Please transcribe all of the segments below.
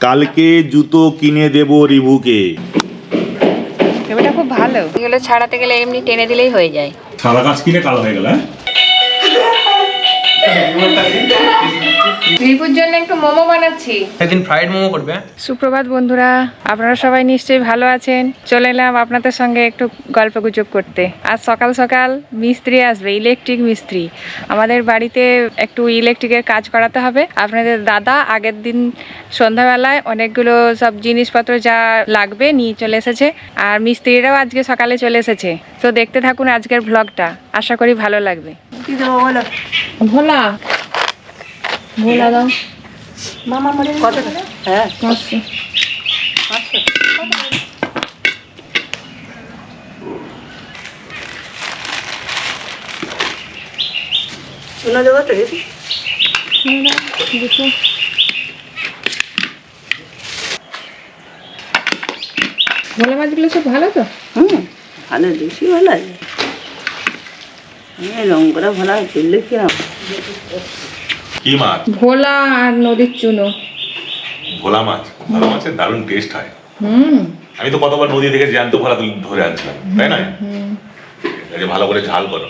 কালকে জুতো কিনে দেব রিভুকে। এটা খুব ভালো। এগুলো ছাড়াতে গেলে এমনি টেনে দিলেই হয়ে যায়। সাদা কাজ কিনে কালো হয়ে গেল হ্যাঁ? রিপুর জন্য একটু মোমো বানাচ্ছি। একদিন ফ্রাইড মোমো করবে। সুপ্রভাত বন্ধুরা আপনারা সবাই নিশ্চয়ই ভালো আছেন। চলে এলাম আপনাদের সঙ্গে একটু গল্প গুজব করতে। আজ সকাল সকাল মিস্ত্রি আসবে ইলেকট্রিক মিস্ত্রি। আমাদের বাড়িতে একটু ইলেকট্রিকের কাজ করাতে হবে। আপনাদের দাদা আগের দিন সন্ধ্যাবেলায় অনেকগুলো সব জিনিসপত্র যা লাগবে নিয়ে চলে এসেছে আর মিস্ত্রিরাও আজকে সকালে চলে এসেছে। তো দেখতে থাকুন আজকের ভ্লগটা আশা করি ভালো লাগবে। ভোলা ভোলা দাও পাঁচশো। দুশো ভোলা মাছগুলো সব ভালো তো? হুম ভালো বেশি ভালো। আছে রং করা ভালো তুললে কি হবে? কি মাছ? ভোলা আর নদীর চুনো। ভোলা মাছ? ভোলা মাছের দারুণ টেস্ট হয়। হুম। আমি তো কতবার নদী থেকে জ্যান্ত ভোলা ধরে আনছিলাম তাই না এই যে ভালো করে ঝাল করো।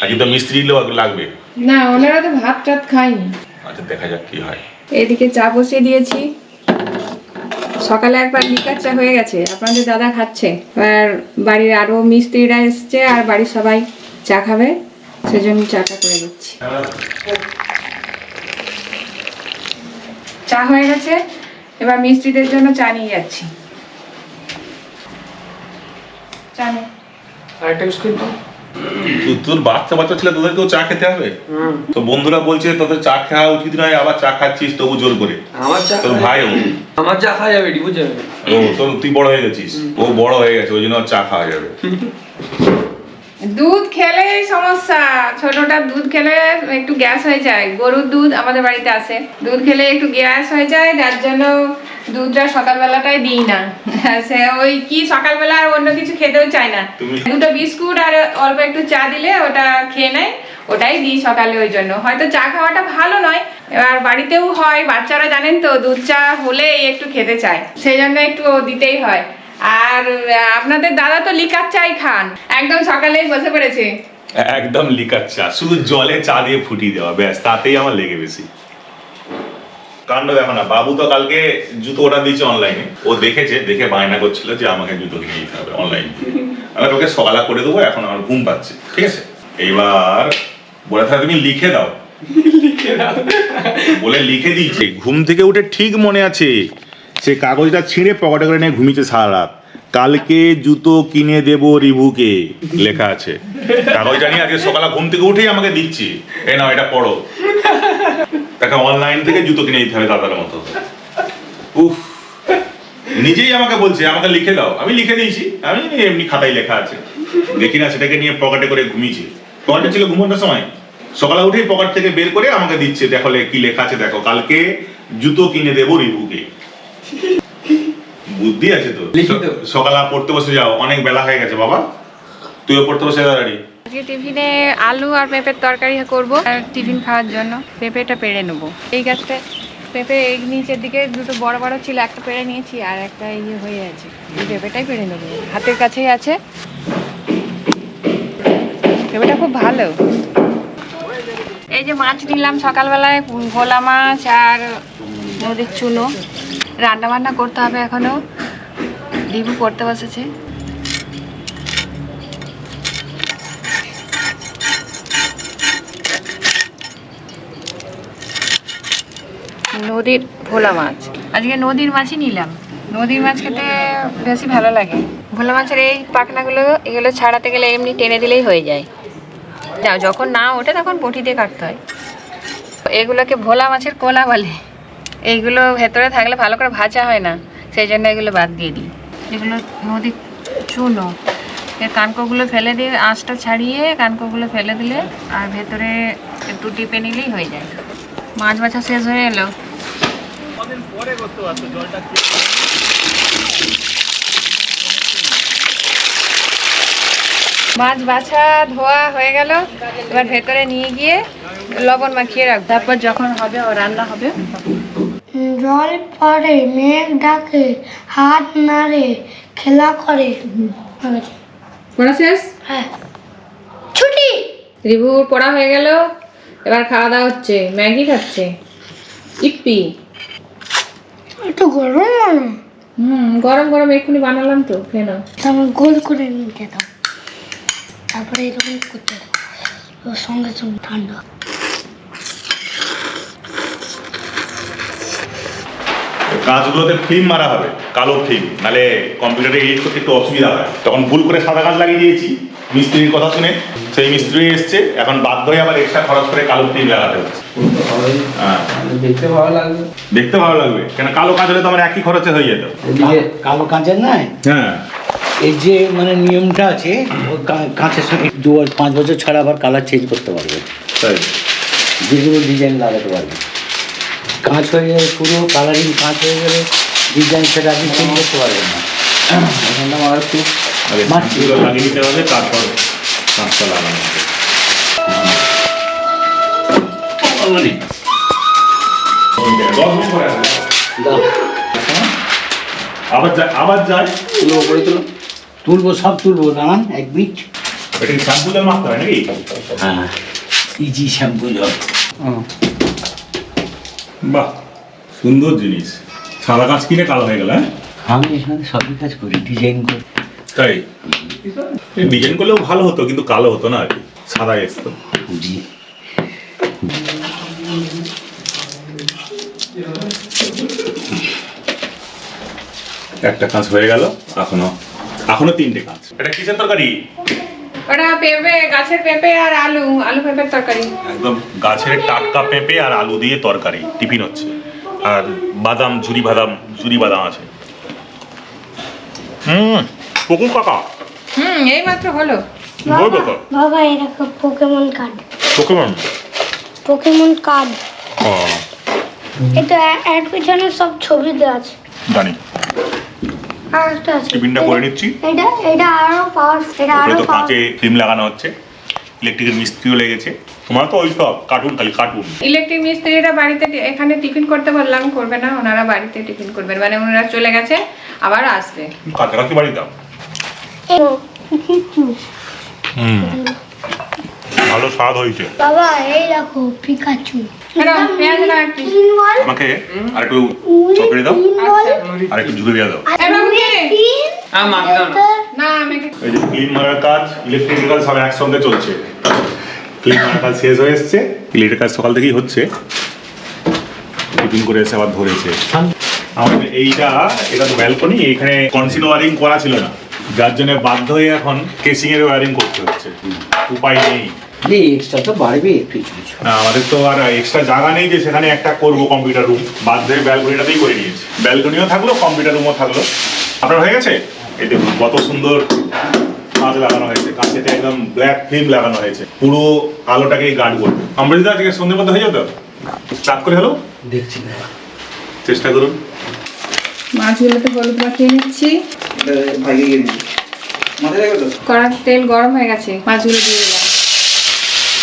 আর কিন্তু মিস্ত্রি লাগবে? না ওনারা তো ভাত টাত খায়নি। আচ্ছা দেখা যাক কি হয়। এদিকে চা বসিয়ে দিয়েছি। সকালে একবার লিকার চা হয়ে গেছে। আপনাদের দাদা খাচ্ছে। আর বাড়ির আরও মিস্ত্রিরা এসছে আর বাড়ির সবাই চা খাবে। সেজন্য চাটা করে দিচ্ছি। চা হয়ে গেছে। এবার মিস্ত্রিদের জন্য চা নিয়ে যাচ্ছি। চা নে। আরেকটা বিস্কুট দাও। তোর বাচ্চা বাচ্চা ছেলে তোদেরকেও চা খেতে হবে? তো বন্ধুরা বলছে তোদের চা খাওয়া উচিত নয় আবার চা খাচ্ছিস তবু জোর করে। আমার চা তোর ভাই ও। আমার চা খাওয়া যাবে ও তোর তুই বড় হয়ে গেছিস। ও বড় হয়ে গেছে ওই জন্য চা খাওয়া যাবে। দুধ খেলে সমস্যা ছোটটা দুধ খেলে একটু গ্যাস হয়ে যায়। গরুর দুধ আমাদের বাড়িতে আছে। দুধ খেলে একটু গ্যাস হয়ে যায় যার জন্য দুধটা সকালবেলাটাই দিই না। সে ওই কি সকালবেলা আর অন্য কিছু খেতেও চায় না। দুটো বিস্কুট আর অল্প একটু চা দিলে ওটা খেয়ে নেয় ওটাই দিই সকালে ওই জন্য। হয়তো চা খাওয়াটা ভালো নয়। এবার বাড়িতেও হয় বাচ্চারা জানেন তো দুধ চা হলেই একটু খেতে চায়। সেই জন্য একটু দিতেই হয়। আর আপনাদের দাদা তো লিকার চাই খান। একদম সকালেই বসে পড়েছে। একদম লিকার চা শুধু জলে চা দিয়ে ফুটিয়ে দেওয়া ব্যাস তাতেই আমার লেগে বেশি। কাণ্ড দেখো না বাবু তো কালকে জুতো অর্ডার দিয়েছে অনলাইনে। ও দেখেছে দেখে বায়না করছিল যে আমাকে জুতো কিনে দিতে হবে অনলাইন। আমি ওকে সকালা করে দেবো এখন আমার ঘুম পাচ্ছে ঠিক আছে? এইবার বলে থাকে তুমি লিখে দাও। বলে লিখে দিয়েছে ঘুম থেকে উঠে ঠিক মনে আছে। সে কাগজটা ছিঁড়ে পকেটে করে নিয়ে ঘুমিয়েছে সারা রাত। কালকে জুতো কিনে দেব রিভুকে, লেখা আছে। কাগজটা নিয়ে আজকে সকালে ঘুম থেকে উঠেই আমাকে দিচ্ছি। এ নাও, এটা পড়ো। তাকে অনলাইন থেকে জুতো কিনে দিতে হবে দাদার মতো। উফ, নিজেই আমাকে বলছে, আমাকে লিখে দাও। আমি লিখে দিয়েছি, আমি এমনি খাতায় লেখা আছে। দেখি না, সেটাকে নিয়ে পকেটে করে ঘুমিয়েছি। পকেটে ছিল ঘুমানোর সময়। সকালে উঠেই পকেট থেকে বের করে আমাকে দিচ্ছে, দেখো কি লেখা আছে দেখো। কালকে জুতো কিনে দেবো রিভুকে। বুদ্ধি আছে তো সকালে পড়তে বসে যাও অনেক বেলা হয়ে গেছে বাবা। তুইও পড়তে বসে দাঁড়াড়ি আজকে টিফিনে আলু আর পেঁপের তরকারি করব আর টিফিন খাওয়ার জন্য। পেঁপেটা পেড়ে নেব। এই গাছটা পেঁপে এই নিচের দিকে দুটো বড় বড় ছিল একটা পেড়ে নিয়েছি আর একটা ইয়ে হয়ে আছে। এই পেঁপেটাই পেড়ে নেব। হাতের কাছেই আছে। পেঁপেটা খুব ভালো। এই যে মাছ নিলাম সকালবেলায় ভোলা মাছ আর নদীর চুনো। রান্না বান্না করতে হবে এখনও ডিবু পড়তে বসেছে। নদীর ভোলা মাছ। আজকে নদীর মাছই নিলাম। নদীর মাছ খেতে বেশি ভালো লাগে। ভোলা মাছের এই পাখনাগুলো এগুলো ছাড়াতে গেলে এমনি টেনে দিলেই হয়ে যায়। যাও যখন না ওঠে তখন বটি দিয়ে কাটতে হয়। এগুলোকে ভোলা মাছের কোলা বলে। এইগুলো ভেতরে থাকলে ভালো করে ভাজা হয় না সেই জন্য এগুলো বাদ দিয়ে দিই। এগুলো নদীর চুনো এর কানকোগুলো ফেলে দিয়ে আঁশটা ছাড়িয়ে কানকোগুলো ফেলে দিলে আর ভেতরে একটু টিপে নিলেই হয়ে যায়। মাছ বাছা শেষ হয়ে এলো। মাছ বাছা ধোয়া হয়ে গেল। এবার ভেতরে নিয়ে গিয়ে লবণ মাখিয়ে রাখ তারপর যখন হবে ও রান্না হবে জল পড়ে মেঘ ডাকে হাত নাড়ে খেলা করে। পড়া শেষ? হ্যাঁ। ছুটি! রিভু পড়া হয়ে গেল। এবার খাওয়া দাওয়া হচ্ছে। ম্যাগি খাচ্ছে। ইপ্পি। একটু গরম হুম গরম গরম এক্ষুনি বানালাম তো কেন তারপর গোল করে নিতে দাও তারপরে এরকম করতে দাও সঙ্গে সঙ্গে ঠান্ডা। কাঁচগুলোতে ফিল্ম মারা হবে কালো ফিল্ম নালে কম্পিউটারে এডিট করতে একটু অসুবিধা হয়। তখন ভুল করে সাদা কাজ লাগিয়ে দিয়েছি। মিস্ত্রির কথা শুনে সেই মিস্ত্রি এসছে এখন বাধ্য হয়ে আবার এক্সট্রা খরচ করে কালো ফিল্ম লাগাতে হচ্ছে। হ্যাঁ। দেখতে ভালো লাগবে। দেখতে ভালো লাগবে। কেন কালো কাজ হলে তো আমার একই খরচে হয়ে যেত। কালো কাঁচের নয় হ্যাঁ। এর যে মানে নিয়মটা আছে কাঁচের সঙ্গে দু পাঁচ বছর ছাড়া আবার কালার চেঞ্জ করতে পারবে। তাই। যে কোনো ডিজাইন লাগাতে পারবে। কাঁচ হয়ে গেলে পুরো কালারিং কাঁচ হয়ে গেলে ডিজাইন সেটা আপনি চেঞ্জ করতে পারবেন না। এখানটা আমার একটু আগে লাগিয়ে নিতে হবে তারপর কাঁচটা লাগানো হবে। আবার যায় আবার যায় তুলো করে তুলো। তুলবো সব তুলবো দাঁড়ান এক মিনিট এটা শ্যাম্পু জল মাখতে হয় নাকি? হ্যাঁ। ইজি শ্যাম্পু জল বাহ সুন্দর জিনিস। সাদা কাঁচ কিনে কালো হয়ে গেল হ্যাঁ? আমি এখানে সবই কাজ করি ডিজাইন করি। তাই? ডিজাইন করলেও ভালো হতো কিন্তু কালো হতো না আর কি। সাদা এসতো জি। একটা কাঁচ হয়ে গেল এখনও। এখনও তিনটে কাঁচ এটা কিসের তরকারি? ওটা পেঁপে গাছের পেঁপে আর আলু আলু পেঁপের তরকারি। একদম গাছের টাটকা পেঁপে আর আলু দিয়ে তরকারি টিফিন হচ্ছে। আর বাদাম ঝুরি বাদাম ঝুরি বাদাম আছে। হুম পকু কাকা। হুম এই মাত্র হলো। বলব তো? বাবা এরকম Pokemon card Pokemon Pokemon card এটা এর পিছনে সব ছবি দেওয়া আছে। জানি। আর একটা আছে টিফিনটা করে নিচ্ছি। এটা এটা আরও পাওয়ার এটা আরও তো কাঁচে ফিল্ম লাগানো হচ্ছে। ইলেকট্রিকের মিস্ত্রিও লেগেছে। তোমার তো ওই সব কার্টুন খালি কার্টুন ইলেকট্রিক মিস্ত্রিরা বাড়িতে এখানে টিফিন করতে বললাম করবে না ওনারা বাড়িতে টিফিন করবেন। মানে ওনারা চলে গেছে আবার আসবে। কাছাকাছি বাড়ি দাও। হুম। ভালো স্বাদ হয়েছে। বাবা এই দেখো পিকাচু আমাকে আর একটু তরকারি দাও। আর একটু ঝুড়ে দিয়ে দাও। এই যে ক্লিন মারার কাজ ইলেকট্রিকের কাজ সব একসঙ্গে চলছে। ক্লিন মারার কাজ শেষ হয়ে এসছে। কাজ সকাল থেকেই হচ্ছে। টিফিন করে এসে আবার ধরেছে। আমাদের এইটা এটা তো ব্যালকনি কনসিল ওয়ারিং করা ছিল না। যার জন্য বাধ্য হয়ে এখন কেসিং এর ওয়ারিং করতে হচ্ছে। উপায় নেই। এক্সট্রা তো বাড়বে কিছু কিছু না, আমাদের তো আর এক্সট্রা জায়গা নেই যে সেখানে একটা করব কম্পিউটার রুম বাধ্য হয়ে ব্যালকনিটাতেই করে নিয়েছি। ব্যালকনিও থাকল কম্পিউটার রুমও থাকল। আপনার হয়ে গেছে? এই দেখুন কত সুন্দর কাঁচ লাগানো হয়েছে। কাঁচেতে একদম ব্ল্যাক ফিল্ম লাগানো হয়েছে। পুরো আলোটাকেই গার্ড করবে। অমৃতা আজকে সন্ধ্যে মধ্যে হয়ে যাবে রাত করে হলো? দেখছি না। চেষ্টা করুন। মাছগুলোতে হলুদ মাখিয়ে নিচ্ছি। ভাগে গিয়ে মাথায় কড়ার তেল গরম হয়ে গেছে। মাছগুলো দিয়ে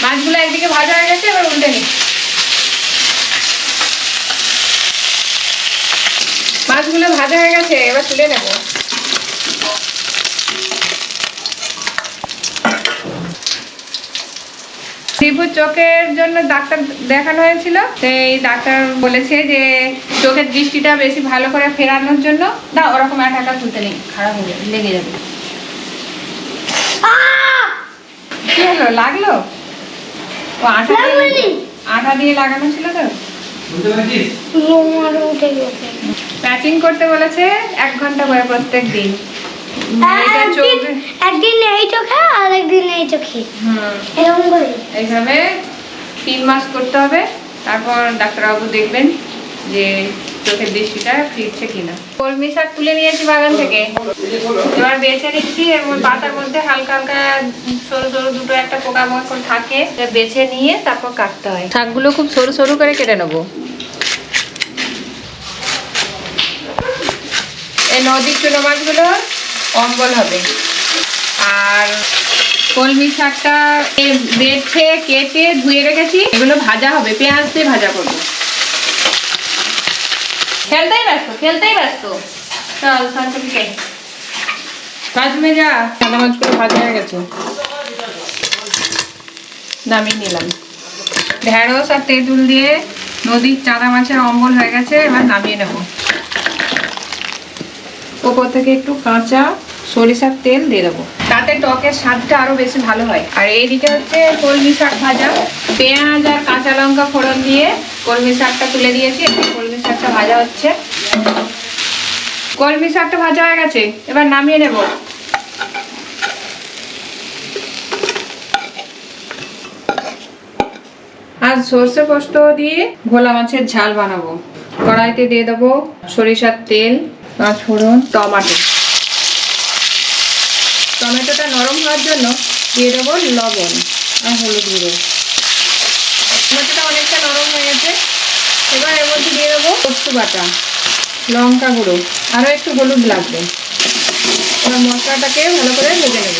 মাছগুলো একদিকে ভাজা হয়ে গেছে এবার উল্টে নিই মাছগুলো ভাজা হয়ে গেছে এবার তুলে নেব। শিবুর চোখের জন্য ডাক্তার দেখানো হয়েছিল সেই ডাক্তার বলেছে যে চোখের দৃষ্টিটা বেশি ভালো করে ফেরানোর জন্য না ওরকম একা একা তুলতে নেই খারাপ হয়ে যাবে লেগে যাবে। কি হলো লাগল? ও আঠা দিয়ে দিয়ে লাগানো ছিল তো? বুঝতে উঠে প্যাচিং করতে বলেছে এক ঘণ্টা করে প্রত্যেক দিন। একদিন একদিন এই চোখে আর একদিন এই চোখে। এরকম করে। এইভাবে তিন মাস করতে হবে। তারপর ডাক্তারবাবু দেখবেন যে চোখের দৃষ্টিটা ফিরছে কিনা। কলমি শাক তুলে নিয়েছি বাগান থেকে। এবার বেছে নিচ্ছি পাতার মধ্যে হালকা হালকা সরু সরু দুটো একটা পোকা মাকড় থাকে বেছে নিয়ে তারপর কাটতে হয়। শাকগুলো খুব সরু সরু করে কেটে নেব। এই নদীর চুনো মাছগুলো অম্বল হবে। আর কলমি শাকটা বেছে কেটে ধুয়ে রেখেছি। এগুলো ভাজা হবে, পেঁয়াজ দিয়ে ভাজা করব। খেলতেই ব্যস্ত খেলতেই ব্যস্ত। চল সরস্বতীকে কাজ মে যা সাদা মাছগুলো ভাজা হয়ে গেছে। নামিয়ে নিলাম। ঢেঁড়স আর তেঁতুল দিয়ে নদীর চাঁদা মাছের অম্বল হয়ে গেছে, এবার নামিয়ে নেব। ওপর থেকে একটু কাঁচা সরিষার তেল দিয়ে দেবো। তাতে টকের স্বাদটা আরও বেশি ভালো হয়। আর এইদিকে হচ্ছে কলমি শাক ভাজা। পেঁয়াজ আর কাঁচা লঙ্কা ফোড়ন দিয়ে কলমি শাকটা তুলে দিয়েছি। কলমি শাকটা ভাজা হচ্ছে। কলমি শাকটা ভাজা হয়ে গেছে। এবার নামিয়ে নেব। আর সর্ষে পোস্ত দিয়ে ভোলা মাছের ঝাল বানাবো। কড়াইতে দিয়ে দেবো সরিষার তেল পাঁচ ফোড়ন, টমাটো। হওয়ার জন্য দিয়ে দেবো লবণ আর হলুদ গুঁড়ো। টমেটোটা অনেকটা নরম হয়ে গেছে। এবার এর মধ্যে দিয়ে দেবো পোস্ত বাটা, লঙ্কা গুঁড়ো আরও একটু হলুদ লাগবে। এবার মশলাটাকে ভালো করে ভেজে নেব।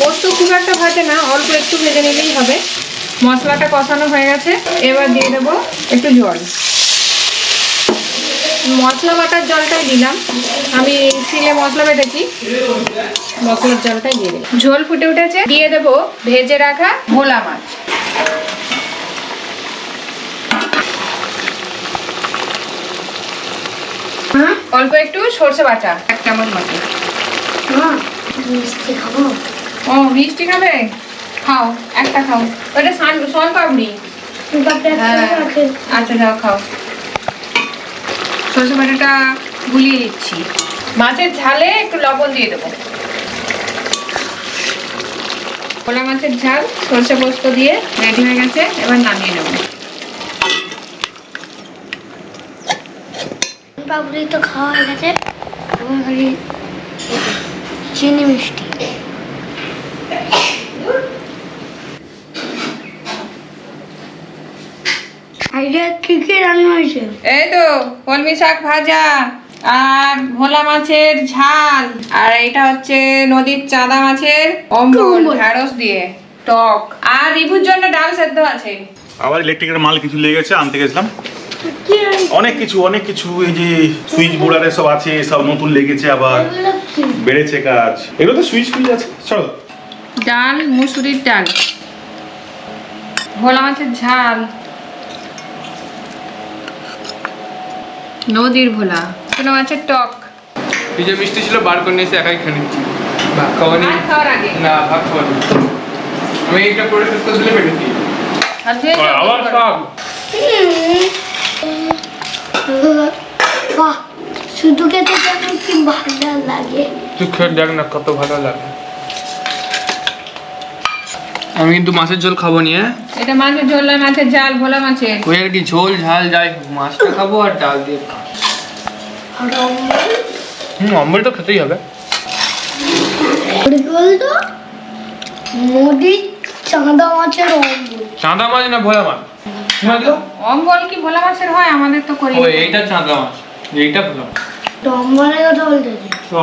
পোস্ত খুব একটা ভাজে না, অল্প একটু ভেজে নিলেই হবে। মশলাটা কষানো হয়ে গেছে, এবার দিয়ে দেবো একটু জল। মশলা বাটার জলটাই দিলাম। আমি শিলে মশলা বেটেছি। মশলার জলটাই দিয়ে দিলাম। ঝোল ফুটে উঠেছে। দিয়ে দেবো ভেজে রাখা ভোলা মাছ। হ্যাঁ অল্প একটু সর্ষে বাটা এক চামচ মতো। মিষ্টি খাব? ও মিষ্টি খাবে? খাও একটা খাও। ওটা সান পাবড়ি বাপরে হ্যাঁ। আচ্ছা যাও খাও। সরষে বাটাটা গুলিয়ে দিচ্ছি মাছের ঝালে একটু লবণ দিয়ে দেবো। ভোলা মাছের ঝাল, সরষে পোস্ত দিয়ে রেডি হয়ে গেছে, এবার নামিয়ে নেব। পাপড়ি তো খাওয়া হয়ে গেছে চিনি মিষ্টি। আইডিয়া কি কি রান্না হয়েছে? এই তো কলমি শাক ভাজা আর ভোলা মাছের ঝাল। আর এটা হচ্ছে নদীর চাঁদা মাছের অম্বল। ঢ্যাঁড়স দিয়ে টক। আর রিভুর জন্য ডাল সেদ্ধ আছে। আবার ইলেকট্রিকের মাল কিছু লেগেছে আনতে গেছিলাম। অনেক কিছু অনেক কিছু এই যে সুইচ বোর্ডারে সব আছে সব নতুন লেগেছে আবার। বেড়েছে কাজ। এগুলো তো সুইচ ফুইচ আছে চলো। ডাল মুসুরির ডাল। ভোলা মাছের ঝাল। নদীর ভোলা ছোট মাছের টক। এই যে মিষ্টি ছিল বার করে নিয়েছে একাই খেয়ে নিচ্ছি। খাওয়া নি ভাত খাওয়ার আগে। না ভাগ খাওয়া নি আমি এইটা করে শেষ করে দিলে পেটে দিই আবার। সব বাহ শুধু খেতে যেন কি ভালো লাগে? তুই খেয়ে দেখ না কত ভালো লাগে। আমি কিন্তু মাছের ঝোল খাব নি হ্যাঁ এটা মাছের ঝোল নয়, মাছের ঝাল ভোলা মাছের। ওই আর কি ঝোল ঝাল যাই মাছটা খাব আর ডাল দিয়ে? হুম অম্বল তো খেতেই হবে। নদীর চাঁদা মাছের অম্বল। চাঁদা মাছ না ভোলা মাছ? অম্বল কি ভোলা মাছের হয়? আমাদের তো করি। ও এইটা চাঁদা মাছ। এইটা ভোলা মাছ। ওটা অম্বলের কথা বলতেছি। ও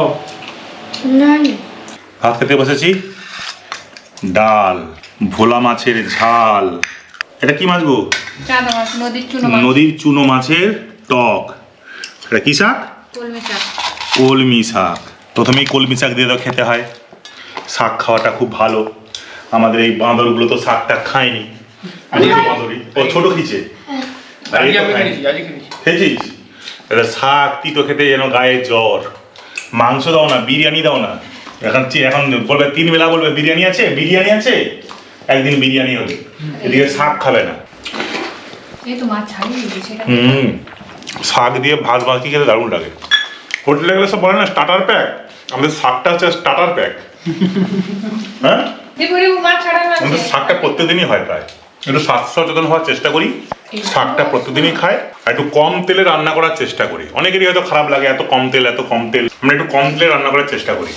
না ভাত খেতে বসেছি। ডাল। ভোলা মাছের ঝাল। এটা কি মাছ গো? নদীর চুনো মাছ। নদীর চুনো মাছের টক। এটা কি শাক? কলমি শাক। প্রথমেই কলমি শাক দিয়ে দাও খেতে হয়। শাক খাওয়াটা খুব ভালো। আমাদের এই বাঁদরগুলো তো শাকটা খায়নি। ও ছোট খিচে খেয়েছিস? এটা শাক তিতো খেতে যেন গায়ে জ্বর। মাংস দাও না বিরিয়ানি দাও না। এখন চি- এখন বলবে তিন বেলা বলবে বিরিয়ানি আছে? বিরিয়ানি আছে? একদিন বিরিয়ানি হবে। এদিকে শাক খাবে না। হুম। শাক দিয়ে ভাত মাখি খেতে দারুণ লাগে। হোটেলে গেলে সব বলে না স্টার্টার প্যাক আমাদের শাকটা হচ্ছে স্টার্টার প্যাক হ্যাঁ? আমাদের শাকটা প্রত্যেকদিনই হয় প্রায়। একটু স্বাস্থ্য সচেতন হওয়ার চেষ্টা করি। শাকটা প্রত্যেকদিনই খাই। আর একটু কম তেলে রান্না করার চেষ্টা করি। অনেকেরই হয়তো খারাপ লাগে এত কম তেল এত কম তেল। আমরা একটু কম তেলে রান্না করার চেষ্টা করি।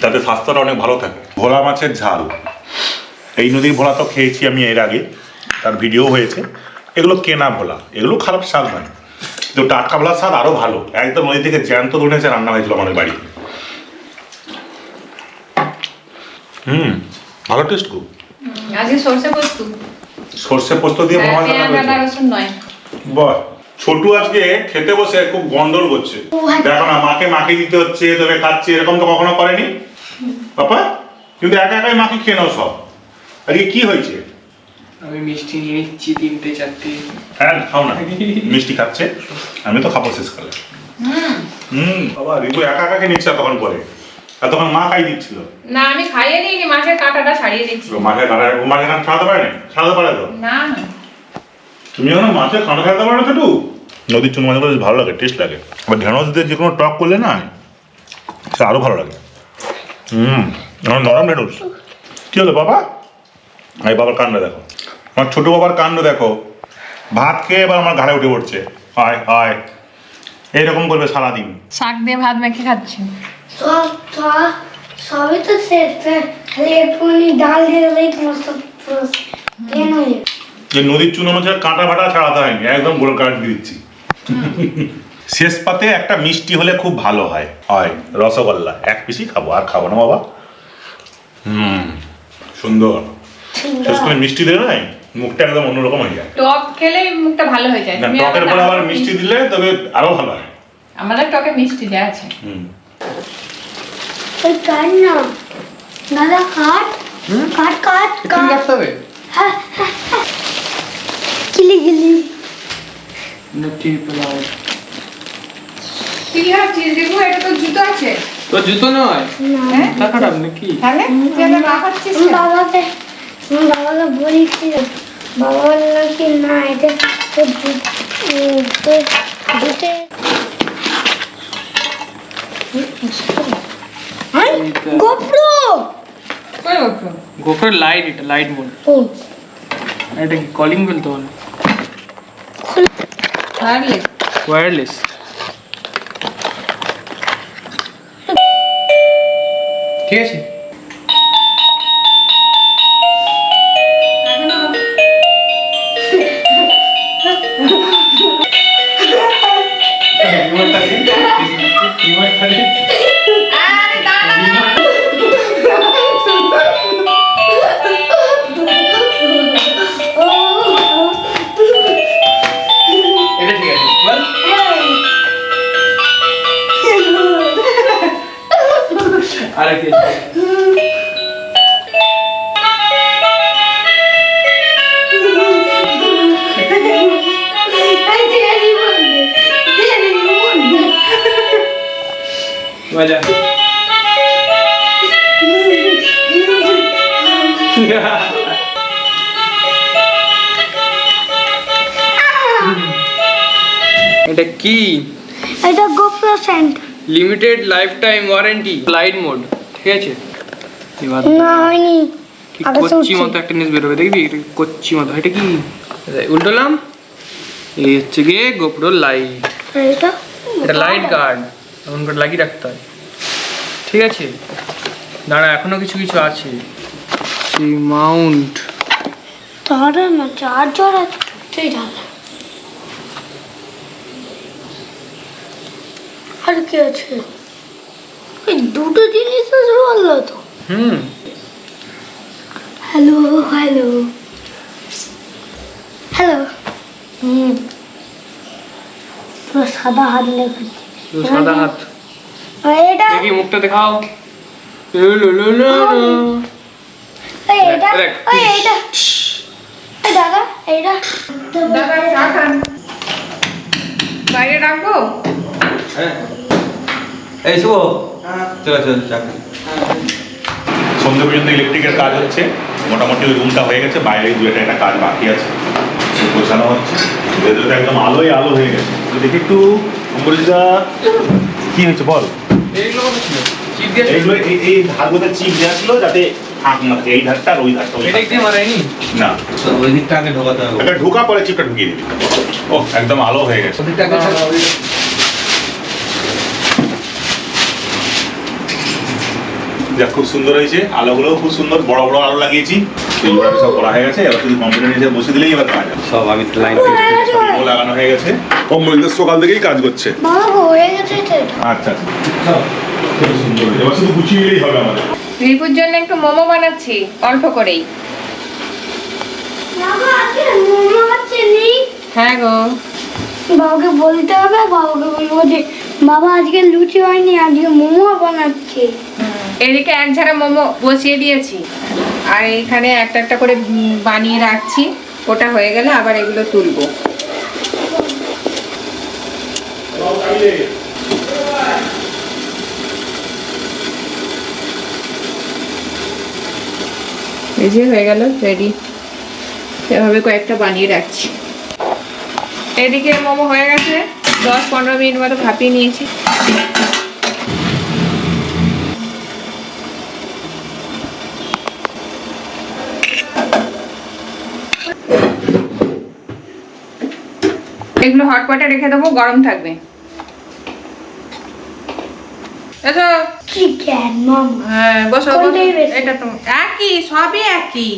তাতে স্বাস্থ্যটা অনেক ভালো থাকে। ভোলা মাছের ঝাল। এই নদীর ভোলা তো খেয়েছি আমি এর আগে তার ভিডিও হয়েছে। এগুলো কেনা ভোলা এগুলো খারাপ স্বাদ নয়। কিন্তু টাটকা ভোলার স্বাদ আরও ভালো একদম নদী থেকে জ্যান্ত ধরে এসে রান্না হয়েছিল আমাদের বাড়ি। হুম ভালো টেস্ট খুব আজকে সর্ষে পোস্ত। সর্ষে পোস্ত দিয়ে হ্যাঁ, ভোলা রান্না নয়। বাহ ছোটু আজকে খেতে বসে খুব গন্ডল করছে। আচ্ছা। দেখো না মাকে মাকে দিতে হচ্ছে তবে খাচ্ছে এরকম তো কখনো করেনি? পাপা কিন্তু একা একাই মাকে খেয়ে নাও সব। আজকে কি হয়েছে? আমি মিষ্টি নিয়ে নিচ্ছি তিনটে চারটে। হ্যাঁ খাও না। মিষ্টি খাচ্ছে। আমি তো খাব শেষকালে হুম। বাবা রিপু একা একা খেয়ে নিচ্ছে তখন পরে। আর তখন মা খাই দিচ্ছিল? না আমি খাইয়ে দিইনি মাছের কাঁটাটা ছাড়িয়ে দিচ্ছি। মাকে কাটা মাকে কাটা ছাড়াতে পারে না ছাড়াতে পারে তো? না। না তুমি যখন মাছের কাঁটা ছাড়াতে পারো ছোটু? নদীর চুন মাছগুলো বেশ ভালো লাগে টেস্ট লাগে। আবার ঢেঁড়স দিয়ে যে কোনো টক করলে না সে আরও ভালো লাগে। হুম। আমার নরম ঢেঁড়স। কি হলো বাবা? এই বাবার কাণ্ড দেখো। আমার ছোট বাবার কাণ্ড দেখো। ভাত খেয়ে এবার আমার ঘাড়ে উঠে পড়ছে। আয় আয় এইরকম করবে সারাদিন। শাক দিয়ে ভাত মেখে খাচ্ছি। সব সব সবই তো শেষ খালি একটুখানি ডাল দিয়ে দিলেই তোমার সব হয়ে যে নদীর চুনো মাছের কাঁটা ফাটা ছাড়াতে হয়নি একদম গোল কাট দিয়ে দিচ্ছি। শেষ পাতে একটা মিষ্টি হলে খুব ভালো হয়। হয় রসগোল্লা। এক পিসই খাব আর খাব না বাবা। হুম সুন্দর। করে মিষ্টি দিলে নাই মুখটা একদম অন্যরকম হয়ে যায়। টক খেলে মুখটা ভালো হয়ে যায়। না টকের পরে আবার মিষ্টি দিলে তবে আরও ভালো হয়। আমাদের টকে মিষ্টি দেওয়া আছে। হুম। ওই কাট না। দাদা কাট। কাট কাট একটু কাট। কাটতে হবে? হ্যাঁ, হ্যাঁ, হ্যাঁ। গিলি গিলি। না ট্রিপল আউট তুই কি ভাবছিস দেখব এটা তো জুতো আছে। তো জুতো নয়? হ্যাঁ? টাকা খারাপ নাকি তাহলে তুই এত না খাচ্ছিস আমি কেন? বাবাকে। আমি বাবাকে বলেছি বাবা বলল কি না এটা তো তো জুতে গোপ্রো? গোপ্রোর লাইট এটা লাইট মোড এটা কি কলিং বলে তাহলে ওয়্যারলেস ঠিক আছে? আরে কি মজা। এটা কি? এটা GoPro sent limited lifetime warranty light mode ঠিক আছে? এবার না হয়নি। কচ্ছি মতো একটা জিনিস বেরোবে দেখবি? কচ্ছি মতো এটা কি? উল্টোলাম এই হচ্ছে গিয়ে গোপ্রো লাইট এটা? এটা লাইট গার্ড এমন করে লাগিয়ে রাখতে হয়। ঠিক আছে? দাঁড়া এখনও কিছু কিছু আছে। সেই মাউন্ট তারা না চার্জার আছে। জানা আর কি আছে এই দুটো জিনিস আছে বলল তো। হুম। Hello hello. হ্যালো। হুম। পুরো সাদা হাত লেখা সাদা হাত। এটা দেখি মুখটা দেখাও। লু লু লু লু। এটা এটা দাদা এইটা দাদা চা খান। বাইরে রাখব? এই শুভ। চলো চলো চাকরি। সন্ধ্যে পর্যন্ত ইলেকট্রিকের কাজ হচ্ছে। মোটামুটি ওই রুমটা হয়ে গেছে বাইরে দু একটা একটা কাজ বাকি আছে। গোছানো হচ্ছে। ভেতরে তো একদম আলোই আলো হয়ে গেছে। তো দেখি একটু অম্বরিদা কি হয়েছে বল? এইগুলো চিপ এই এই ধারগুলোতে চিপ দেওয়া ছিল যাতে ফাঁক না থাকে। এই ধারটা আর ওই ধারটা না। ওই দিকটা আগে ঢোকাতে হবে। ঢোকা পরে চিপটা ঢুকিয়ে দিবি। ও একদম আলো হয়ে গেছে ওদিকটা আগে যাক খুব সুন্দর হয়েছে আলোগুলোও খুব সুন্দর বড় বড় আলো লাগিয়েছি। এগুলো সব করা হয়ে গেছে এবার শুধু কম্পিউটার নিচে বসে দিলেই এবার কাজ সব আমি লাইন লাগানো হয়ে গেছে। অম্বরিদা সকাল থেকেই কাজ করছে। হয়ে আচ্ছা আচ্ছা। সুন্দর এবার শুধু গুছিয়ে দিলেই হবে আমাদের। রিপুর জন্য একটু মোমো বানাচ্ছি অল্প করেই। বাবা আজকে মোমো হচ্ছে নি হ্যাঁ গো। বাবাকে বলতে হবে বাবাকে বলব যে বাবা আজকে লুচি হয়নি আজকে মোমো বানাচ্ছে। এদিকে এক ঝাড়া মোমো বসিয়ে দিয়েছি। আর এইখানে একটা একটা করে বানিয়ে রাখছি। ওটা হয়ে গেলে আবার এগুলো তুলবো। এই যে হয়ে গেল রেডি এভাবে কয়েকটা বানিয়ে রাখছি। এদিকে মোমো হয়ে গেছে। দশ পনেরো মিনিট মতো ভাপিয়ে নিয়েছি। এগুলো হট পটে রেখে দেবো গরম থাকবে। এসো। চিকেন মোমো? হ্যাঁ বসো? এটা তো একই সবই একই।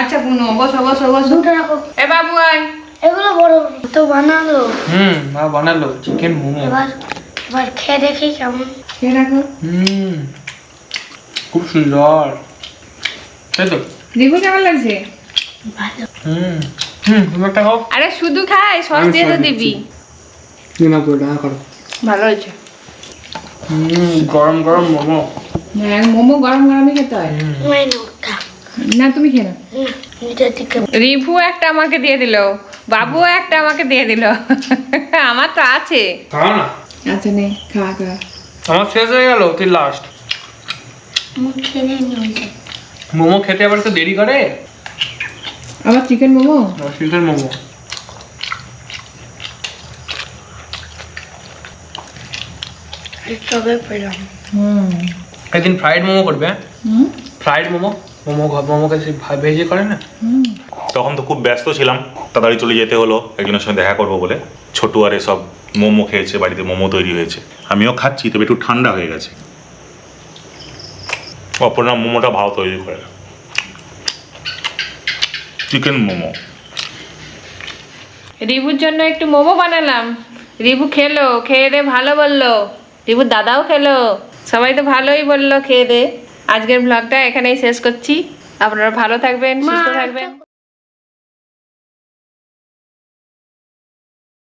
আচ্ছা বুনো বসো বসো বসো। রাখো। এ বাবু আয়। এগুলো বড় বড়। তো বানালো। হুম মা বানালো চিকেন মোমো এবার এবার খেয়ে দেখি কেমন। খেয়ে রাখো। হুম খুব সুন্দর। তাই তো রিভু কেমন লাগছে? ভালো। হুম। হুম তুমি একটা খাও আরে শুধু খাই সস দিয়ে তো দিবি। তুমি না করো। ভালো হয়েছে। হুম গরম গরম মোমো। হ্যাঁ মোমো গরম গরমই খেতে হয়। না তুমি খেয়ে নাও। না নিচের দিকে রিভু একটা আমাকে দিয়ে দিল বাবু একটা আমাকে দিয়ে দিল। আমার তো আছে। খাও না? আচ্ছা নে খা খা। আমার শেষ হয়ে গেল তুই লাস্ট মোমো খেতে আবার তো দেরি করে? আবার চিকেন মোমো? চিকেন মোমো। পেলাম। হুম। একদিন ফ্রাইড মোমো করবে হ্যাঁ? হুম। ফ্রাইড মোমো? মোমো মোমোকে সে ভা- ভেজে করে না? হুম। তখন তো খুব ব্যস্ত ছিলাম। তাড়াতাড়ি চলে যেতে হলো। একজনের সঙ্গে দেখা করব বলে। ছোটু আর সব মোমো খেয়েছে বাড়িতে মোমো তৈরি হয়েছে। আমিও খাচ্ছি তবে একটু ঠান্ডা হয়ে গেছে। অপর্ণা মোমোটা ভালো তৈরি করে। চিকেন মোমো। রিভুর জন্য একটু মোমো বানালাম। রিবু খেলো খেয়ে দে ভালো বলল। রিবুর দাদাও খেলো। সবাই তো ভালোই বলল খেয়ে দে। আজকের ব্লগটা এখানেই শেষ করছি। আপনারা ভালো থাকবেন সুস্থ থাকবেন।